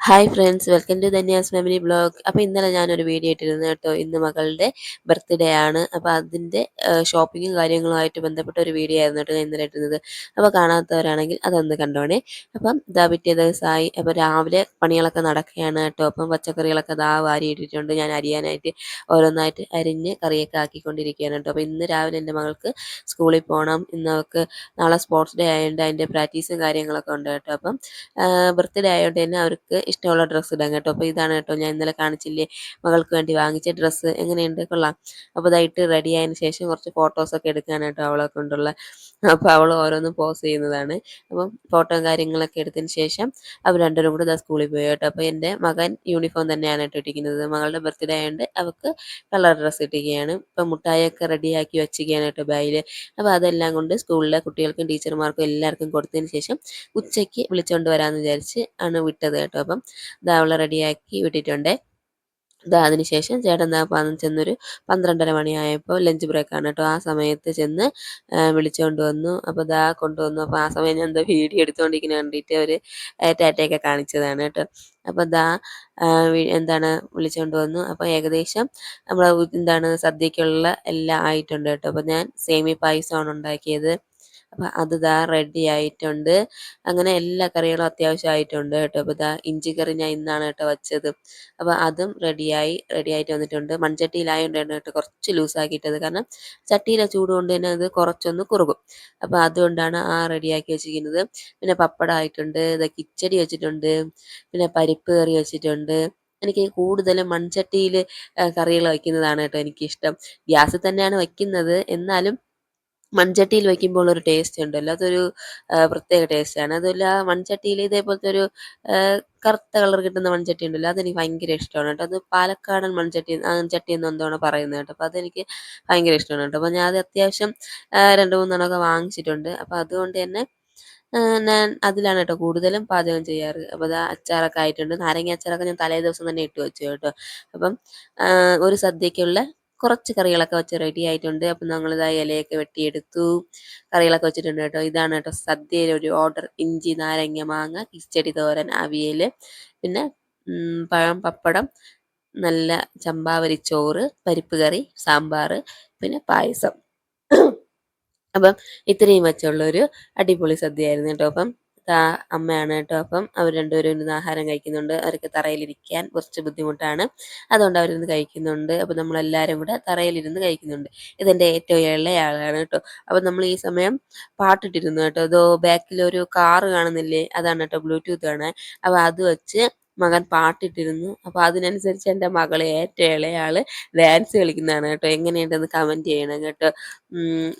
Hi friends welcome to Dhanya's family blog അപ്പോൾ ഇന്നലെ ഞാനൊരു വീഡിയോ ഇട്ടിരുന്നു കേട്ടോ. ഇന്ന് മകളുടെ ബർത്ത്ഡേ ആണ്. അപ്പോൾ അതിന്റെ ഷോപ്പിങ്ങും കാര്യങ്ങളുമായിട്ട് ബന്ധപ്പെട്ട ഒരു വീഡിയോ ആയിരുന്നു കേട്ടോ ഇന്നലെ ഇട്ടിരുന്നത്. അപ്പോൾ കാണാത്തവരാണെങ്കിൽ അതൊന്ന് കണ്ടോണേ. അപ്പം ഇതാ പിറ്റേ ദിവസമായി അപ്പോൾ രാവിലെ പണികളൊക്കെ നടക്കുകയാണ് കേട്ടോ. അപ്പം പച്ചക്കറികളൊക്കെ ദാ വാരി ഇട്ടിട്ടുണ്ട് ഞാൻ അരിയാനായിട്ട് ഓരോന്നായിട്ട് അരിഞ്ഞ് കറിയൊക്കെ ആക്കിക്കൊണ്ടിരിക്കുകയാണ് കേട്ടോ. അപ്പോൾ ഇന്ന് രാവിലെ എന്റെ മകൾക്ക് സ്കൂളിൽ പോകണം ഇന്ന് അവൾക്ക് നാളെ സ്പോർട്സ് ഡേ ആയതുകൊണ്ട് അതിന്റെ പ്രാക്ടീസും കാര്യങ്ങളൊക്കെ ഉണ്ട് കേട്ടോ. അപ്പം ബർത്ത്ഡേ ആയതുകൊണ്ട് തന്നെ അവർക്ക് ഇഷ്ടമുള്ള ഡ്രസ്സ് ഇടാം കേട്ടോ. അപ്പോൾ ഇതാണ് കേട്ടോ. ഞാൻ ഇന്നലെ കാണിച്ചില്ലേ മകൾക്ക് വേണ്ടി വാങ്ങിച്ച ഡ്രസ്സ് എങ്ങനെയുണ്ട്? കൊള്ളാം. അപ്പോൾ ഇതായിട്ട് റെഡി ആയതിനു ശേഷം കുറച്ച് ഫോട്ടോസൊക്കെ എടുക്കാൻ കേട്ടോ അവളെ കൊണ്ടുള്ള. അപ്പോൾ അവൾ ഓരോന്നും പോസ് ചെയ്യുന്നതാണ്. അപ്പം ഫോട്ടോയും കാര്യങ്ങളൊക്കെ എടുത്തതിന് ശേഷം അവർ രണ്ടുപേരും കൂടെ സ്കൂളിൽ പോയി കേട്ടോ. അപ്പോൾ എന്റെ മകൻ യൂണിഫോം തന്നെയാണ് കേട്ടോ ഇട്ടിരിക്കുന്നത്. മകളുടെ ബർത്ത്ഡേ ആയതുകൊണ്ട് അവൾക്ക് കളർ ഡ്രസ്സ് ഇട്ടിരിക്കുകയാണ്. ഇപ്പം മുട്ടായൊക്കെ റെഡിയാക്കി വെച്ചിരിക്കുകയാണ് കേട്ടോ ബാഗിൽ അപ്പോൾ അതെല്ലാം കൊണ്ട് സ്കൂളിലെ കുട്ടികൾക്കും ടീച്ചർമാർക്കും എല്ലാവർക്കും കൊടുത്തതിന് ശേഷം ഉച്ചയ്ക്ക് വിളിച്ചുകൊണ്ട് വരാമെന്ന് വിചാരിച്ച് ആണ് വിട്ടത് കേട്ടോ. അപ്പം ഇതാ അവളെ റെഡിയാക്കി വിട്ടിട്ടുണ്ട്. ഇതാ അതിനുശേഷം ചേട്ടൻ എന്താ ചെന്നൊരു പന്ത്രണ്ടര മണിയായപ്പോൾ ലഞ്ച് ബ്രേക്കാണ് കേട്ടോ. ആ സമയത്ത് ചെന്ന് വിളിച്ചുകൊണ്ട് വന്നു. അപ്പോൾ ഇതാ കൊണ്ടുവന്നു അപ്പോൾ ആ സമയം ഞാൻ എന്താ വീഡിയോ എടുത്തുകൊണ്ടിരിക്കുന്ന കണ്ടിട്ട് അവർ ടാറ്റയൊക്കെ കാണിച്ചതാണ് കേട്ടോ. അപ്പോൾ ഇതാ എന്താണ് വിളിച്ചുകൊണ്ട് വന്നു. അപ്പോൾ ഏകദേശം നമ്മൾ എന്താണ് സദ്യക്കുള്ള എല്ലാം ആയിട്ടുണ്ട് കേട്ടോ. അപ്പോൾ ഞാൻ സേമി പായസമാണ് ഉണ്ടാക്കിയത്. അപ്പം അത് ദാ റെഡി ആയിട്ടുണ്ട്. അങ്ങനെ എല്ലാ കറികളും അത്യാവശ്യം ആയിട്ടുണ്ട് കേട്ടോ. അപ്പോൾ ഇതാ ഇഞ്ചി കറി ഞാൻ ഇന്നാണ് കേട്ടോ വെച്ചത്. അപ്പോൾ അതും റെഡിയായി റെഡി ആയിട്ട് വന്നിട്ടുണ്ട്. മൺചട്ടിയിലായതുകൊണ്ടാണ് കേട്ടോ കുറച്ച് ലൂസാക്കിയിട്ടത് കാരണം ചട്ടിയിലെ ചൂട് കൊണ്ട് തന്നെ അത് കുറച്ചൊന്ന് കുറുകും. അപ്പോൾ അതുകൊണ്ടാണ് ആ റെഡിയാക്കി വെച്ചിരിക്കുന്നത്. പിന്നെ പപ്പടം ആയിട്ടുണ്ട് ഇതാ കിച്ചടി വെച്ചിട്ടുണ്ട് പിന്നെ പരിപ്പ് കറി വെച്ചിട്ടുണ്ട്. എനിക്ക് കൂടുതലും മൺചട്ടിയിൽ കറികൾ വയ്ക്കുന്നതാണ് കേട്ടോ എനിക്കിഷ്ടം. ഗ്യാസിൽ തന്നെയാണ് വയ്ക്കുന്നത്. എന്നാലും മൺചട്ടിയിൽ വയ്ക്കുമ്പോൾ ഒരു ടേസ്റ്റ് ഉണ്ടല്ലോ. അതൊരു പ്രത്യേക ടേസ്റ്റാണ് അതുമല്ല മൺചട്ടിയിൽ ഇതേപോലത്തെ ഒരു കറുത്ത കളർ കിട്ടുന്ന മൺചട്ടി ഉണ്ടല്ലോ അതെനിക്ക് ഭയങ്കര ഇഷ്ടമാണ് കേട്ടോ. അത് പാലക്കാടൻ മൺചട്ടി ചട്ടി എന്ന് എന്താണ് പറയുന്നത് കേട്ടോ. അപ്പോൾ അതെനിക്ക് ഭയങ്കര ഇഷ്ടമാണ് കേട്ടോ. അപ്പോൾ ഞാൻ അത് അത്യാവശ്യം രണ്ട് മൂന്നെണ്ണമൊക്കെ വാങ്ങിച്ചിട്ടുണ്ട്. അപ്പോൾ അതുകൊണ്ട് തന്നെ ഞാൻ അതിലാണ് കേട്ടോ കൂടുതലും പാചകം ചെയ്യാറ്. അപ്പോൾ അത് അച്ചാറൊക്കെ ആയിട്ടുണ്ട്. നാരങ്ങ അച്ചാറൊക്കെ ഞാൻ തലേ ദിവസം തന്നെ ഇട്ട് വെച്ചു കേട്ടോ. അപ്പം ഒരു സദ്യക്കുള്ള കുറച്ച് കറികളൊക്കെ വെച്ച് റെഡി ആയിട്ടുണ്ട്. അപ്പം ഞങ്ങളിതാ ഇലയൊക്കെ വെട്ടിയെടുത്തു. കറികളൊക്കെ വെച്ചിട്ടുണ്ട് കേട്ടോ. ഇതാണ് കേട്ടോ സദ്യയിലെ ഒരു ഓർഡർ ഇഞ്ചി നാരങ്ങ മാങ്ങ കിച്ചടി തോരൻ അവിയൽ പിന്നെ പഴം പപ്പടം നല്ല ചമ്പാവരി ചോറ് പരിപ്പ് കറി സാമ്പാർ പിന്നെ പായസം. അപ്പം ഇത്രയും വെച്ചുള്ളൊരു അടിപൊളി സദ്യയായിരുന്നു കേട്ടോ. അപ്പം അമ്മയാണ് കേട്ടോ. അപ്പം അവർ രണ്ടുപേരും ഇരുന്ന് ആഹാരം കഴിക്കുന്നുണ്ട്. അവർക്ക് തറയിലിരിക്കാൻ കുറച്ച് ബുദ്ധിമുട്ടാണ്. അതുകൊണ്ട് അവരിന്ന് കഴിക്കുന്നുണ്ട്. അപ്പം നമ്മളെല്ലാവരും കൂടെ തറയിലിരുന്ന് കഴിക്കുന്നുണ്ട്. ഇതെന്റെ ഏറ്റവും ഇളയാളാണ് കേട്ടോ. അപ്പം നമ്മൾ ഈ സമയം പാട്ടിട്ടിരുന്നു കേട്ടോ. അതോ ബാക്കിലൊരു കാറ് കാണുന്നില്ലേ? അതാണ് കേട്ടോ ബ്ലൂടൂത്ത് ആണ്. അപ്പം അത് വെച്ച് മകൻ പാട്ടിട്ടിരുന്നു. അപ്പോൾ അതിനനുസരിച്ച് എന്റെ മകളെ ഏറ്റവും ഇളയാൾ ഡാൻസ് കളിക്കുന്നതാണ് കേട്ടോ. എങ്ങനെയുണ്ടെന്ന് കമന്റ് ചെയ്യണം കേട്ടോ.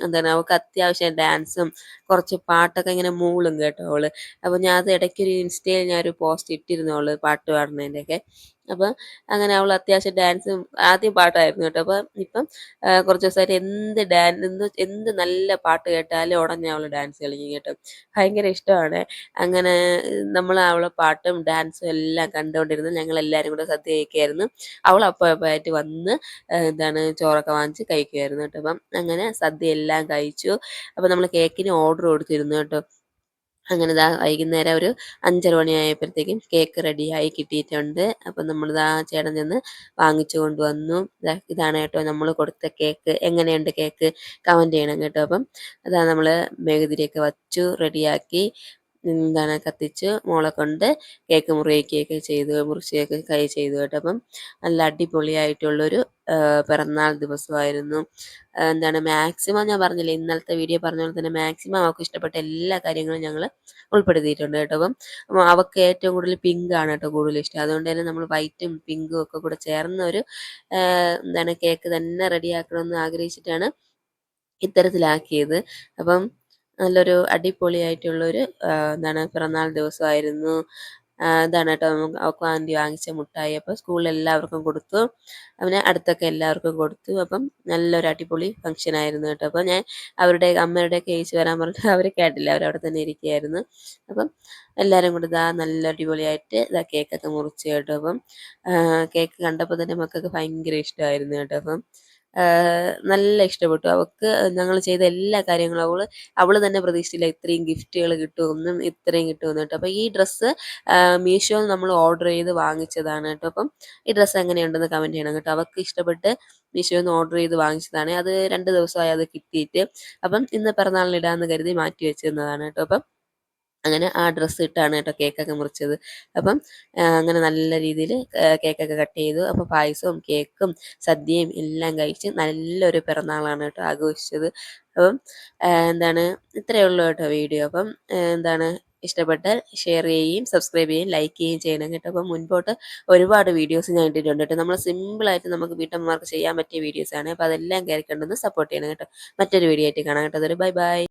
എന്താണ് അവൾക്ക് അത്യാവശ്യം ഡാൻസും കുറച്ച് പാട്ടൊക്കെ ഇങ്ങനെ മൂളും കേട്ടോ അവൾ. അപ്പോൾ ഞാൻ അത് ഇടയ്ക്കൊരു ഇൻസ്റ്റയിൽ ഞാനൊരു പോസ്റ്റ് ഇട്ടിരുന്നു അവൾ പാട്ട് പാടുന്നതിന്റെയൊക്കെ അപ്പം അങ്ങനെ അവൾ അത്യാവശ്യം ഡാൻസും ആദ്യം പാട്ടായിരുന്നു കേട്ടോ. അപ്പം ഇപ്പം കുറച്ച് ദിവസമായിട്ട് എന്ത് ഡാൻസ് എന്ത് എന്ത് നല്ല പാട്ട് കേട്ടാലും ഉടനെ അവൾ ഡാൻസ് കളിക്കും കേട്ടോ. ഭയങ്കര ഇഷ്ടമാണ്. അങ്ങനെ നമ്മൾ അവളെ പാട്ടും ഡാൻസും എല്ലാം കണ്ടുകൊണ്ടിരുന്നു ഞങ്ങൾ എല്ലാവരും കൂടെ സദ്യ കഴിക്കുമായിരുന്നു അവൾ അപ്പോഴപ്പോഴായിട്ട് വന്ന് എന്താണ് ചോറൊക്കെ വാങ്ങിച്ച് കഴിക്കുമായിരുന്നു കേട്ടോ. അപ്പം അങ്ങനെ സദ്യ എല്ലാം കഴിച്ചു. അപ്പം നമ്മൾ കേക്കിന് ഓർഡർ കൊടുത്തിരുന്നു കേട്ടോ. അങ്ങനെ ഇതാ വൈകുന്നേരം ഒരു അഞ്ചര മണിയായപ്പോഴത്തേക്കും കേക്ക് റെഡിയായി കിട്ടിയിട്ടുണ്ട്. അപ്പം നമ്മളിതാ ചേട്ടൻ ചെന്ന് വാങ്ങിച്ചു കൊണ്ടുവന്നു. ഇതാണ് കേട്ടോ നമ്മൾ കൊടുത്ത കേക്ക്. എങ്ങനെയുണ്ട് കേക്ക്? കമന്റ് ചെയ്യണം കേട്ടോ അപ്പം. അതാ നമ്മൾ മെഴുകുതിരിയൊക്കെ വച്ചു റെഡിയാക്കി. എന്താണ് കത്തിച്ച് മോളെ കൊണ്ട് കേക്ക് മുറിയൊക്കെയൊക്കെ ചെയ്ത് മുറിച്ചൊക്കെ കൈ ചെയ്തു കേട്ടോ. അപ്പം നല്ല അടിപൊളിയായിട്ടുള്ളൊരു പിറന്നാൾ ദിവസമായിരുന്നു. എന്താണ് മാക്സിമം ഞാൻ പറഞ്ഞില്ലേ ഇന്നലത്തെ വീഡിയോ പറഞ്ഞ പോലെ തന്നെ മാക്സിമം അവൾക്ക് ഇഷ്ടപ്പെട്ട എല്ലാ കാര്യങ്ങളും ഞങ്ങൾ ഉൾപ്പെടുത്തിയിട്ടുണ്ട് കേട്ടോ. അപ്പം അവൾക്ക് ഏറ്റവും കൂടുതൽ പിങ്ക് ആണ് കേട്ടോ കൂടുതൽ ഇഷ്ടം. അതുകൊണ്ട് തന്നെ നമ്മൾ വൈറ്റും പിങ്കും ഒക്കെ കൂടെ ചേർന്ന ഒരു എന്താണ് കേക്ക് തന്നെ റെഡിയാക്കണമെന്ന് ആഗ്രഹിച്ചിട്ടാണ് ഇത്തരത്തിലാക്കിയത്. അപ്പം നല്ലൊരു അടിപൊളിയായിട്ടുള്ളൊരു എന്താണ് പിറന്നാൾ ദിവസമായിരുന്നു. ഇതാണ് കേട്ടോ. നമുക്ക് ആന്റി വാങ്ങിച്ച മുട്ടായി. അപ്പോൾ സ്കൂളിൽ എല്ലാവർക്കും കൊടുത്തു. അവന് അടുത്തൊക്കെ എല്ലാവർക്കും കൊടുത്തു. അപ്പം നല്ലൊരു അടിപൊളി ഫംഗ്ഷൻ ആയിരുന്നു കേട്ടോ. അപ്പോൾ ഞാൻ അവരുടെ അമ്മയുടെ കേസ് വരാൻ പറഞ്ഞിട്ട് അവർ കേട്ടില്ല. അവരവിടെ തന്നെ ഇരിക്കുകയായിരുന്നു. അപ്പം എല്ലാവരും കൂടെ ഇതാ നല്ല അടിപൊളിയായിട്ട് ഇതാ കേക്കൊക്കെ മുറിച്ച് കേട്ടോ. അപ്പം കേക്ക് കണ്ടപ്പോൾ തന്നെ മക്കൾക്ക് ഭയങ്കര ഇഷ്ടമായിരുന്നു കേട്ടോ. അപ്പം നല്ല ഇഷ്ടപ്പെട്ടു. അവൾക്ക് ഞങ്ങൾ ചെയ്ത എല്ലാ കാര്യങ്ങളും അവൾ അവൾ തന്നെ പ്രതീക്ഷിച്ചില്ല ഇത്രയും ഗിഫ്റ്റുകൾ കിട്ടുമെന്നും ഇത്രയും കിട്ടുമെന്ന് കേട്ടോ. അപ്പോൾ ഈ ഡ്രസ്സ് മീഷോയിൽ നമ്മൾ ഓർഡർ ചെയ്ത് വാങ്ങിച്ചതാണ് കേട്ടോ. അപ്പം ഈ ഡ്രസ്സ് എങ്ങനെയുണ്ടെന്ന് കമന്റ് ചെയ്യണം കേട്ടോ. അവൾക്ക് ഇഷ്ടപ്പെട്ട് മീഷോയിൽ നിന്ന് ഓർഡർ ചെയ്ത് വാങ്ങിച്ചതാണ്. അത് രണ്ട് ദിവസമായി അത് കിട്ടിയിട്ട്. അപ്പം ഇന്ന് പിറന്നാളിന് ഇടാമെന്ന് കരുതി മാറ്റി വെച്ചിരുന്നതാണ് കേട്ടോ. അപ്പം അങ്ങനെ ആ ഡ്രസ്സ് ഇട്ടാണ് കേട്ടോ കേക്കൊക്കെ മുറിച്ചത്. അപ്പം അങ്ങനെ നല്ല രീതിയിൽ കേക്കൊക്കെ കട്ട് ചെയ്തു. അപ്പോൾ പായസവും കേക്കും സദ്യയും എല്ലാം കഴിച്ച് നല്ലൊരു പിറന്നാളാണ് കേട്ടോ ആഘോഷിച്ചത്. അപ്പം എന്താണ് ഇത്രയേ ഉള്ളൂ കേട്ടോ വീഡിയോ. അപ്പം എന്താണ് ഇഷ്ടപ്പെട്ടാൽ ഷെയർ ചെയ്യുകയും സബ്സ്ക്രൈബ് ചെയ്യുകയും ലൈക്ക് ചെയ്യുകയും ചെയ്യണം കേട്ടോ. അപ്പം മുൻപോട്ട് ഒരുപാട് വീഡിയോസ് ഞാൻ ഇട്ടിട്ടുണ്ട് കേട്ടോ. നമ്മൾ സിമ്പിളായിട്ട് നമുക്ക് വീട്ടമ്മമാർക്ക് ചെയ്യാൻ പറ്റിയ വീഡിയോസാണ്. അപ്പോൾ അതെല്ലാം കയറി സപ്പോർട്ട് ചെയ്യണം കേട്ടോ. മറ്റൊരു വീഡിയോ ആയിട്ട് കാണാം കേട്ടോ. അതൊരു ബൈ ബൈ.